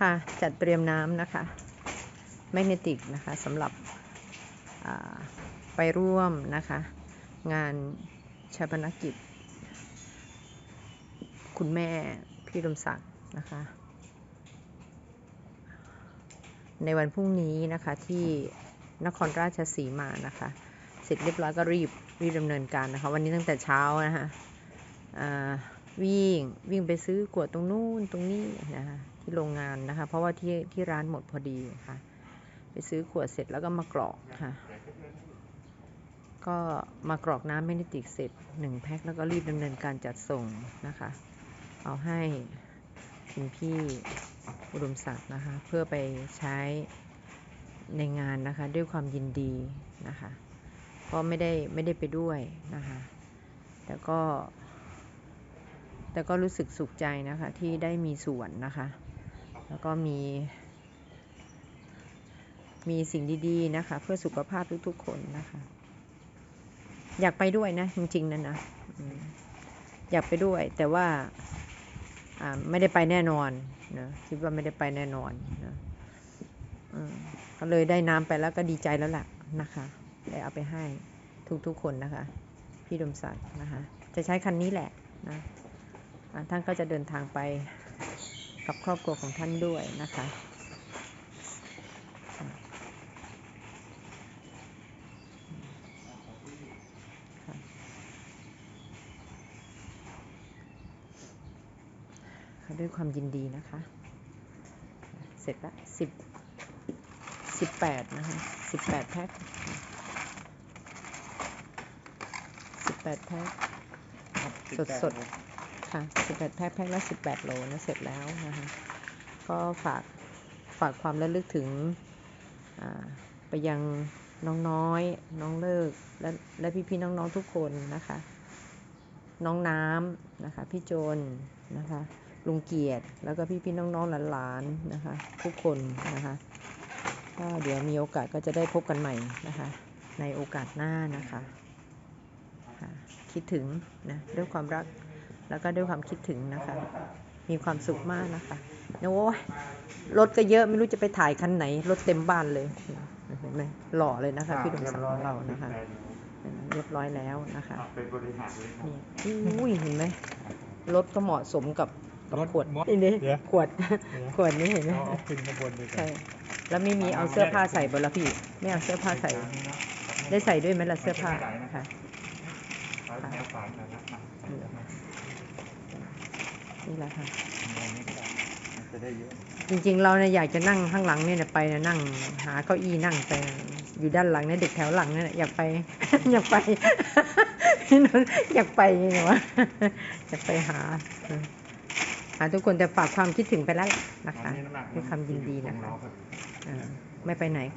คะ จัดเตรียมน้ำนะคะแมกเนติกนะคะสำหรับไปร่วมนะคะ งานชาปนกิจ คุณแม่พี่รมศักดิ์นะคะ ในวันพรุ่งนี้นะคะที่นครราชสีมานะคะ เสร็จเรียบร้อยก็รีบรีบดำเนินการนะคะ วันนี้ตั้งแต่เช้านะคะ วิ่งวิ่งไปซื้อกวดตรงนู้นตรงนี้นะคะที่โรงงานนะคะ เพราะว่าที่ที่ร้านหมดพอดีค่ะ ไปซื้อขวดเสร็จแล้วก็มากรอกค่ะ ก็มากรอกน้ำแมกเนติกเสร็จหนึ่งแพ็คแล้วก็รีบดำเนินการจัดส่งนะคะ เอาให้คุณพี่อุดมศักดิ์นะคะ เพื่อไปใช้ในงานนะคะ ด้วยความยินดีนะคะ ก็ไม่ได้ไม่ได้ไปด้วยนะคะแต่ก็ แต่ก็รู้สึกสุขใจนะคะที่ได้มีส่วนนะคะ แล้วก็มี มีสิ่งดีๆนะคะ เพื่อสุขภาพทุกๆคนนะคะ อยากไปด้วยนะ จริงๆนะนะอยากไปด้วย แต่ว่าไม่ได้ไปแน่นอนนะคิดว่าไม่ได้ไปแน่นอนนะอืมก็เลยได้น้ำไปแล้วก็ดีใจแล้วล่ะนะคะได้เอาไปให้ทุกๆคนนะคะ พี่ดมศักดิ์นะคะ จะใช้คันนี้แหละนะ ท่านก็จะเดินทางไปกับครอบครัวของท่านด้วยนะคะค่ะด้วยความยินดีนะคะ เสร็จละสิบสิบแปดนะคะสิบแปดแพ็คสิบแปดแพ็คสดสด ค่ะสิบแพ็คแพ็คละสิบแปดโลนะ เสร็จแล้วนะคะ ก็ฝาก ฝากความระลึกถึงไปยังน้องน้อย น้องเลิก และและพี่พี่ๆน้องๆทุกคนนะคะ น้องน้ำนะคะ พี่โจนนะคะ ลุงเกียรติ แล้วก็พี่พี่ๆน้องๆหลานๆนะคะ ทุกคนนะคะก็เดี๋ยวมีโอกาสก็จะได้พบกันใหม่นะคะ ในโอกาสหน้านะคะ คิดถึงนะด้วยความรัก แล้วก็ด้วยความคิดถึงนะคะ มีความสุขมากนะคะโอ้ยรถก็เยอะไม่รู้จะไปถ่ายคันไหน รถเต็มบ้านเลยเห็นไหมหล่อเลยนะคะ พี่ดมศักดิ์ของเรานะคะ เรียบร้อยแล้วนะคะเป็นบริหารเลยครับนี่อุ้ยเห็นไหมรถก็เหมาะสมกับกับรถขวดมดนี่นี่เดี๋ยวขวดขวดนี้เห็นไหมเอาเอาขึ้นข้างบนเลยก่อใช่นแล้วไม่มีเอาเสื้อผ้าใส่บนละพี่ไม่เอาเสื้อผ้าใส่ ได้ใส่ด้วยไหมล่ะเสื้อผ้าค่ะเอาแนวฝานนะนะมานี่แหละค่ะมองนี้ก็ได้มันจะได้เยอะจริงๆ เราเนี่ยอยากจะนั่งข้างหลังเนี่ยนะไปนะนั่ง หาเก้าอี้นั่งไปอยู่ด้านหลังเนี่ยเด็กแถวหลังเนี่ยอยากไป อยากไปพี่นนท์อยากไปยังไงวะอยากไปหาเออหาทุกคนแต่ฝากความคิดถึงไปแล้วล่ะนะคะอันนี้น้ำหนักด้วยความยินดีนะคะของเรารับเออไม่ไปไหน